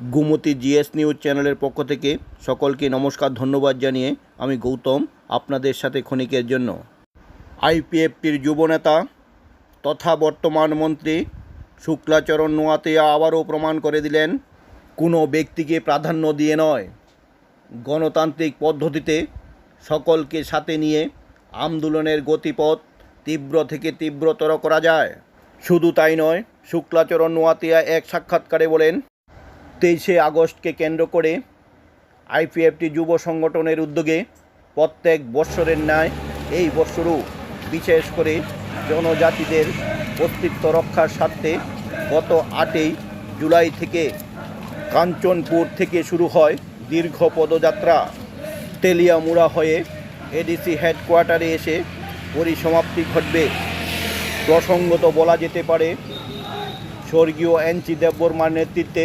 Gumti GS news চ্যানেলের পক্ষ থেকে সকলকে নমস্কার, ধন্যবাদ জানিয়ে আমি গৌতম আপনাদের সাথে ক্ষণিকের জন্য। আইপিএফটির যুবনেতা তথা বর্তমান মন্ত্রী শুক্লাচরণ নোয়াতিয়া আবারও প্রমাণ করে দিলেন, কোনো ব্যক্তিকে প্রাধান্য দিয়ে নয়। গণতান্ত্রিক পদ্ধতিতে সকলকে সাথে নিয়ে আন্দোলনের গতিপথ তীব্র থেকে তীব্রতর করা যায়। শুধু তাই নয়, শুক্লাচরণ নোয়াতিয়া এক সাক্ষাৎকারে বলেন তেইশে আগস্টকে কেন্দ্র করে আইপিএফটি যুব সংগঠনের উদ্যোগে প্রত্যেক বৎসরের ন্যায় এই বৎসরও বিশেষ করে জনজাতিদের অস্তিত্ব রক্ষার স্বার্থে গত আটই জুলাই থেকে কাঞ্চনপুর থেকে শুরু হয় দীর্ঘ পদযাত্রা। তেলিয়ামুড়া হয়ে এডিসি হেডকোয়ার্টারে এসে পরিসমাপ্তি ঘটবে। প্রসঙ্গত বলা যেতে পারে, স্বর্গীয় এনচি দেববর্মার নেতৃত্বে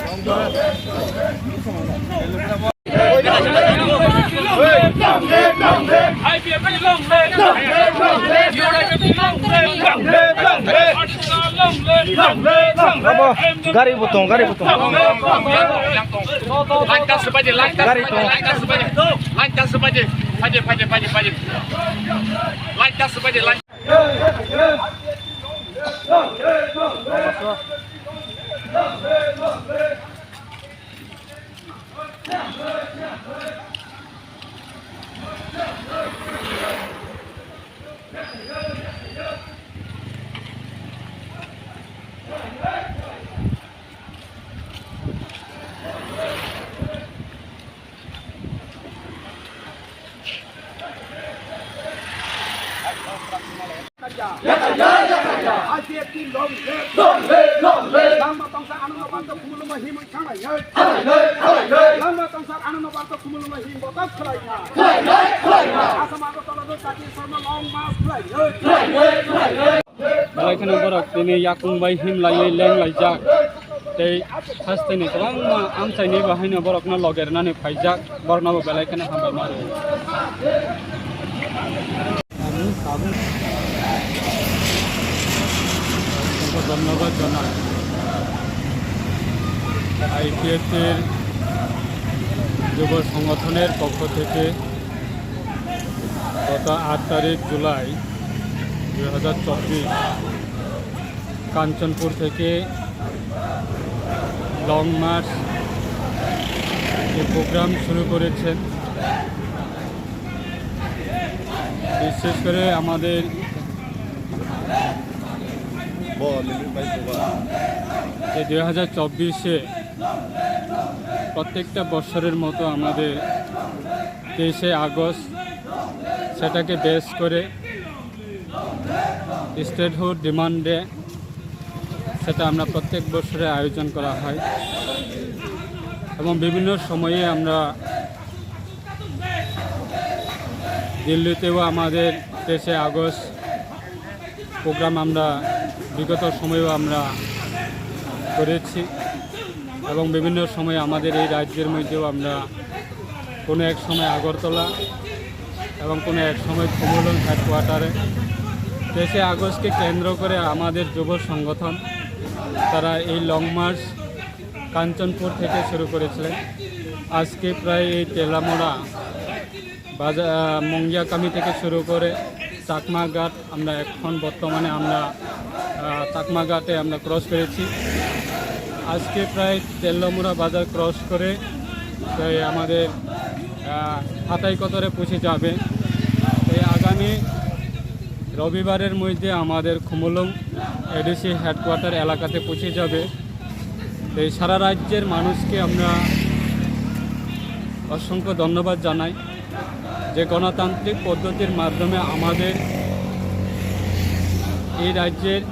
Long live. Unite 50, long live, lancar sebanyak, langkah sebanyak, langkah sebanyak. Langkah sebanyak. Panjang, panjang, panjang, panjang. Langkah sebanyak, langkah. Go, go, go, go, go, go, go, go, go, go, go, go, go, go, go, IPFT long live long live long live Lama tongsa anu nabanto kumulu mahim khangai yai khangai yai khangai yai Lama tongsa anu nabanto kumulu mahim botas khalai na khalai yai khalai na Asama ko tolado sati sarma long mas khalai yai khalai yai khalai yai बेलायखौनो बरक दिनै याकुंबाय हिमलायै लेंलायजाक tei हास्थायनि गोबां आमसायनि बाहायनो बरकनो অসংখ্য ধন্যবাদ জানাই। আইপিএফের যুব সংগঠনের পক্ষ থেকে গত আট তারিখ জুলাই দুই হাজার চব্বিশ কাঞ্চনপুর থেকে লং মার্চ যে প্রোগ্রাম শুরু করেছেন। বিশেষ করে আমাদের যে দুই হাজার চব্বিশে প্রত্যেকটা বছরের মতো আমাদের তেইশে আগস্ট সেটাকে বেস করে স্টেটহুড ডিমান্ডে সেটা আমরা প্রত্যেক বছরে আয়োজন করা হয়। এবং বিভিন্ন সময়ে আমরা দিল্লিতেও আমাদের তেইশে আগস্ট প্রোগ্রাম আমরা বিগত সময়েও আমরা করেছি এবং বিভিন্ন সময় আমাদের এই রাজ্যের মধ্যেও আমরা কোনো এক সময় আগরতলা এবং কোনো এক সময় কুমলন হেডকোয়ার্টারে তেইশে আগস্টকে কেন্দ্র করে আমাদের যুব সংগঠন, তারা এই লং মার্চ কাঞ্চনপুর থেকে শুরু করেছিলেন। আজকে প্রায় এই তেলামোড়া বাজার মঙ্গিয়াকামি থেকে শুরু করে চাকমাঘাট আমরা এখন বর্তমানে আমরা চাকমাঘাটে আমরা ক্রস করেছি আজকে প্রায় তেল্লামুড়া বাজার ক্রস করে আমাদের হাতাই কতরে পৌঁছে যাবে। এই আগামী রবিবারের মধ্যে আমাদের খুমলং এডিসি হেডকোয়ার্টার এলাকাতে পৌঁছে যাবে। এই সারা রাজ্যের মানুষকে আমরা অসংখ্য ধন্যবাদ জানাই। যে গণতান্ত্রিক পদ্ধতির মাধ্যমে আমাদের এই রাজ্যের,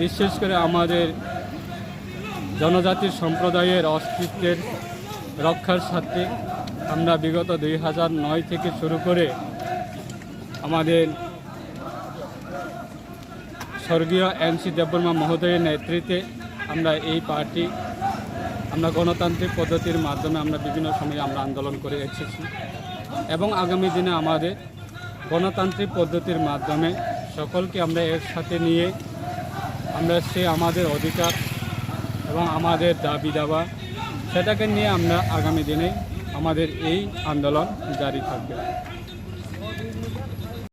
বিশেষ করে আমাদের জনজাতির সম্প্রদায়ের অস্তিত্বের রক্ষার সাথে আমরা বিগত দুই হাজার নয় থেকে শুরু করে আমাদের স্বর্গীয় এনসি দেববর্মা মহোদয়ের নেতৃত্বে আমরা এই পার্টি, আমরা গণতান্ত্রিক পদ্ধতির মাধ্যমে আমরা বিভিন্ন সময়ে আমরা আন্দোলন করে এসেছি। এবং আগামী দিনে আমাদের গণতান্ত্রিক পদ্ধতির মাধ্যমে সকলকে আমরা একসাথে নিয়ে আমরা সে আমাদের অধিকার এবং আমাদের দাবি দাবা, সেটাকে নিয়ে আমরা আগামী দিনে আমাদের এই আন্দোলন জারি থাকবে।